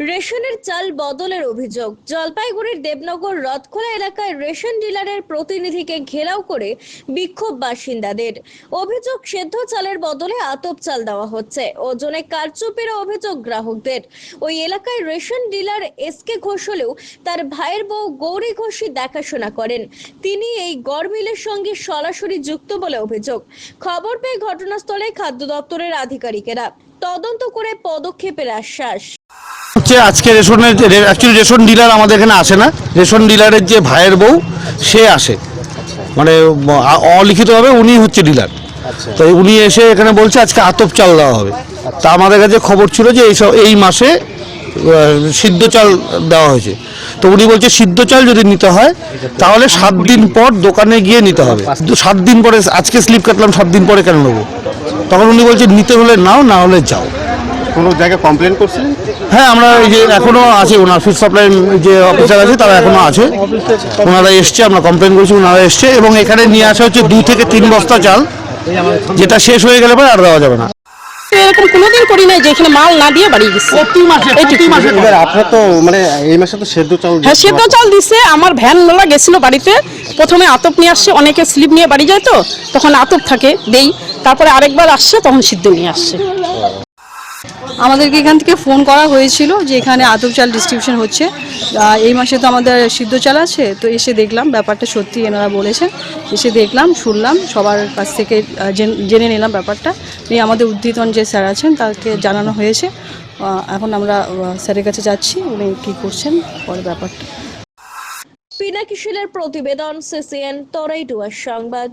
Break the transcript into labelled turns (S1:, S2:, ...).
S1: রেশনের চাল বদলের অভিযোগ। জলপাইগুড়ির দেবনগর রথখোলা এলাকায় রেশন ডিলারের প্রতিনিধিকে ঘেরাও করে বিক্ষোভ বাসিন্দাদের। অভিযোগ, সেদ্ধ চালের বদলে আতপ চাল দেওয়া হচ্ছে। ওজনে কারচুপির অভিযোগ গ্রাহকদের। ওই এলাকায় ration dealer S K Ghosh হলেও তার ভাইয়ের বউ গৌরী ঘোষই দেখাশোনা করেন। তিনি এই গড় মিলের সঙ্গে সরাসরি যুক্ত বলে অভিযোগ। খবর পেয়ে ঘটনাস্থলে খাদ্য দপ্তরের আধিকারিকেরা তদন্ত করে পদক্ষেপের আশ্বাস।
S2: হচ্ছে আজকে রেশনের অ্যাকচুয়ালি রেশন ডিলার আমাদের এখানে আসে না। রেশন ডিলারের যে ভাইয়ের বউ সে আসে। মানে অলিখিতভাবে উনি হচ্ছে ডিলার তো উনি এসে এখানে বলছে আজকে আতপ চাল দেওয়া হবে। তা আমাদের কাছে খবর ছিল যে এই সব- এই মাসে সিদ্ধ চাল দেওয়া হয়েছে। তো উনি বলছে সিদ্ধ চাল যদি নিতে হয় তাহলে সাত দিন পর দোকানে গিয়ে নিতে হবে। সাত দিন পরে আজকে স্লিপ কাটলাম সাত দিন পরে কেন নেব? তখন উনি বলছে নিতে হলে নাও না হলে যাও।
S3: কোনো জায়গায় কমপ্লেন করছিলেন
S2: হ্যাঁ আমরা এই যে এখনও আছে ওনার ফুড সাপ্লাই যে অফিসার আছে তারা এখনও আছে। ওনারা এসছে আমরা কমপ্লেন করেছি ওনারা এসছে এবং এখানে নিয়ে আসা হচ্ছে দুই থেকে তিন বস্তা চাল। যেটা শেষ হয়ে গেলে পরে আর দেওয়া যাবে না।
S4: এরকম কোনোদিন করি নাই যে এখানে মাল না দিয়ে বাড়ি গেছে।
S3: এবার আপনার তো মানে এই মাসে তো সেদ্ধ চাল
S4: হ্যাঁ সেদ্ধ চাল দিছে আমার ভ্যান লোলা গেছিল বাড়িতে। প্রথমে আতপ নিয়ে আসছে অনেকে স্লিপ নিয়ে বাড়ি যায় তো তখন আতপ থাকে দেই। তারপরে আরেকবার আসছে তখন সিদ্ধ নিয়ে আসছে।
S5: আমাদেরকে এখান থেকে ফোন করা হয়েছিল যে এখানে আতপ চাল ডিস্ট্রিবিউশন হচ্ছে। এই মাসে তো আমাদের সিদ্ধ চাল আছে, তো এসে দেখলাম, ব্যাপারটা সত্যি এনারা বলেছেন। এসে দেখলাম, শুনলাম, সবার কাছ থেকে জেন- নিলাম ব্যাপারটা। এই আমাদের উদ্দিতন যে স্যার আছেন, তাকে জানানো হয়েছে। এখন আমরা স্যারের কাছে যাচ্ছি, উনি কী করছেন, পরে ব্যাপারটা।
S1: পিনাকিশিলের প্রতিবেদন, সিসিএন তরাইডুয়ার সংবাদ।